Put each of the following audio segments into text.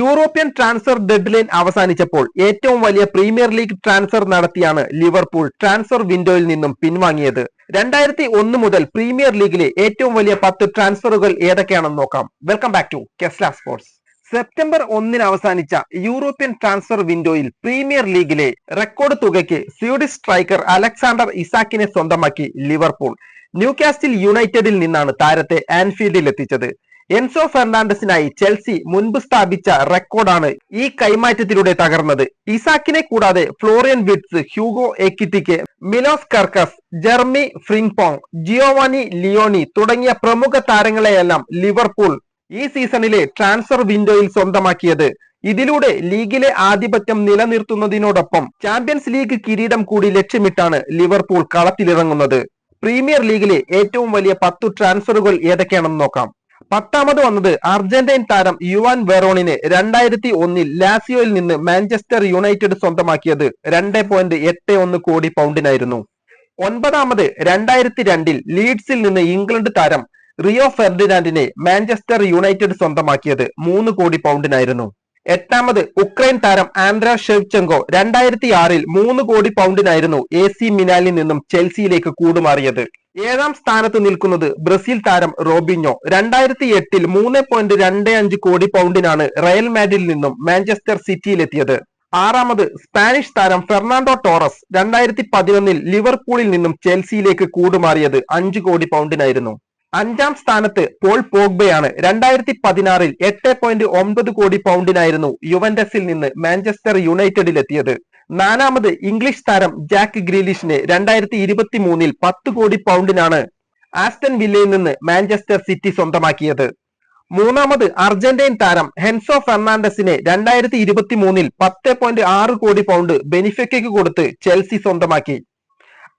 European transfer dead line അവസാനിച്ചപ്പോൾ ഏറ്റവും വലിയ പ്രീമിയർ ലീഗ് ട്രാൻസ്ഫർ നടത്തിയാണ് ലിവർപൂൾ ട്രാൻസ്ഫർ വിൻഡോയിൽ നിന്നും പിൻവാങ്ങിയത്. രണ്ടായിരത്തി ഒന്ന് മുതൽ പ്രീമിയർ ലീഗിലെ ഏറ്റവും വലിയ പത്ത് ട്രാൻസ്ഫറുകൾ ഏതൊക്കെയാണെന്ന് നോക്കാം. Welcome back to കെസ്ല sports. September ഒന്നിന് അവസാനിച്ച യൂറോപ്യൻ ട്രാൻസ്ഫർ വിൻഡോയിൽ പ്രീമിയർ ലീഗിലെ റെക്കോർഡ് തുകയ്ക്ക് സ്വീഡിഷ് സ്ട്രൈക്കർ അലക്സാണ്ടർ ഇസാക്കിനെ സ്വന്തമാക്കി ലിവർപൂൾ. ന്യൂകാസ്റ്റിൽ യുണൈറ്റഡിൽ നിന്നാണ് താരത്തെ ആൻഫീൽഡിൽ എത്തിച്ചത് എൻസോ ഫെർണാണ്ടസിനായി ചെൽസി മുൻപ് സ്ഥാപിച്ച റെക്കോർഡാണ് ഈ കൈമാറ്റത്തിലൂടെ തകർന്നത്. ഇസാക്കിനെ കൂടാതെ Florian Wirtz Hugo Ekitike Milos Kerkez Jeremie Frimpong Giovanni Leoni തുടങ്ങിയ പ്രമുഖ താരങ്ങളെയെല്ലാം ലിവർപൂൾ ഈ സീസണിലെ ട്രാൻസ്ഫർ വിൻഡോയിൽ സ്വന്തമാക്കിയത്. ഇതിലൂടെ ലീഗിലെ ആധിപത്യം നിലനിർത്തുന്നതിനോടൊപ്പം ചാമ്പ്യൻസ് ലീഗ് കിരീടം കൂടി ലക്ഷ്യമിട്ടാണ് ലിവർപൂൾ കളത്തിലിറങ്ങുന്നത്. പ്രീമിയർ ലീഗിലെ ഏറ്റവും വലിയ പത്തു ട്രാൻസ്ഫറുകൾ ഏതൊക്കെയാണെന്ന് നോക്കാം. പത്താമത് വന്നത് അർജന്റൈൻ താരം യുവാൻ വെറോണിനെ രണ്ടായിരത്തി ഒന്നിൽ ലാസിയോയിൽ നിന്ന് മാഞ്ചസ്റ്റർ യുണൈറ്റഡ് സ്വന്തമാക്കിയത് രണ്ട് പോയിന്റ് എട്ട് ഒന്ന് കോടി പൗണ്ടിനായിരുന്നു. ഒൻപതാമത് രണ്ടായിരത്തി രണ്ടിൽ ലീഡ്സിൽ നിന്ന് ഇംഗ്ലണ്ട് താരം റിയോ ഫെർഡിനാൻഡിനെ മാഞ്ചസ്റ്റർ യുണൈറ്റഡ് സ്വന്തമാക്കിയത് മൂന്ന് കോടി പൗണ്ടിനായിരുന്നു. എട്ടാമത് ഉക്രൈൻ താരം ആൻഡ്ര ഷെവ്ചെങ്കോ രണ്ടായിരത്തി ആറിൽ മൂന്ന് കോടി പൗണ്ടിനായിരുന്നു എ സി മിനാലിൽ നിന്നും ചെൽസിയിലേക്ക് കൂടുമാറിയത്. ഏഴാം സ്ഥാനത്ത് നിൽക്കുന്നത് ബ്രസീൽ താരം റോബിഞ്ഞോ രണ്ടായിരത്തി എട്ടിൽ മൂന്ന് പോയിന്റ് രണ്ട് അഞ്ച് കോടി പൗണ്ടിനാണ് റയൽ മാഡിൽ നിന്നും മാഞ്ചസ്റ്റർ സിറ്റിയിലെത്തിയത്. ആറാമത് സ്പാനിഷ് താരം ഫെർണാണ്ടോ ടോറസ് രണ്ടായിരത്തി പതിനൊന്നിൽ ലിവർപൂളിൽ നിന്നും ചെൽസിയിലേക്ക് കൂടുമാറിയത് അഞ്ച് കോടി പൗണ്ടിനായിരുന്നു. അഞ്ചാം സ്ഥാനത്ത് പോൾ പോഗ്ബയാണ് രണ്ടായിരത്തി പതിനാറിൽ എട്ട് പോയിന്റ് ഒമ്പത് കോടി പൗണ്ടിനായിരുന്നു യുവന്റസിൽ നിന്ന് മാഞ്ചസ്റ്റർ യുണൈറ്റഡിൽ എത്തിയത് നാലാമത് ഇംഗ്ലീഷ് താരം ജാക്ക് ഗ്രീലിഷിനെ രണ്ടായിരത്തി ഇരുപത്തി മൂന്നിൽ പത്ത് കോടി പൗണ്ടിനാണ് ആസ്റ്റൻ വില്ലയിൽ നിന്ന് മാഞ്ചസ്റ്റർ സിറ്റി സ്വന്തമാക്കിയത്. മൂന്നാമത് അർജന്റൈൻ താരം ഹെൻസോ ഫെർണാണ്ടസിനെ രണ്ടായിരത്തി ഇരുപത്തി മൂന്നിൽ പത്ത് പോയിന്റ് ആറ് കോടി പൗണ്ട് ബെനിഫിക്കയ്ക്ക് കൊടുത്ത് ചെൽസി സ്വന്തമാക്കി.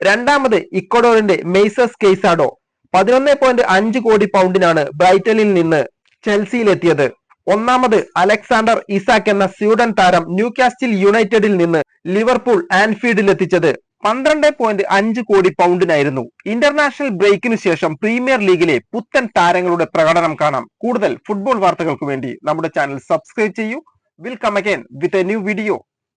രണ്ടാമത് ഇക്വഡോറിന്റെ മെയ്സസ് കെയ്സാഡോ പതിനൊന്ന് പോയിന്റ് അഞ്ച് കോടി പൗണ്ടിനാണ് ബ്രൈറ്റനിൽ നിന്ന് ചെൽസിയിലെത്തിയത് ഒന്നാമത് അലക്സാണ്ടർ ഇസാക്ക് എന്ന സ്വീഡൻ താരം ന്യൂകാസ്റ്റിൽ യുണൈറ്റഡിൽ നിന്ന് ലിവർപൂൾ ആൻഫീൽഡിൽ എത്തിച്ചത് പന്ത്രണ്ട് പോയിന്റ് അഞ്ച് കോടി പൗണ്ടിനായിരുന്നു. ഇന്റർനാഷണൽ ബ്രേക്കിനു ശേഷം പ്രീമിയർ ലീഗിലെ പുത്തൻ താരങ്ങളുടെ പ്രകടനം കാണാം. കൂടുതൽ ഫുട്ബോൾ വാർത്തകൾക്ക് വേണ്ടി നമ്മുടെ ചാനൽ സബ്സ്ക്രൈബ് ചെയ്യൂ. Will come again with a new video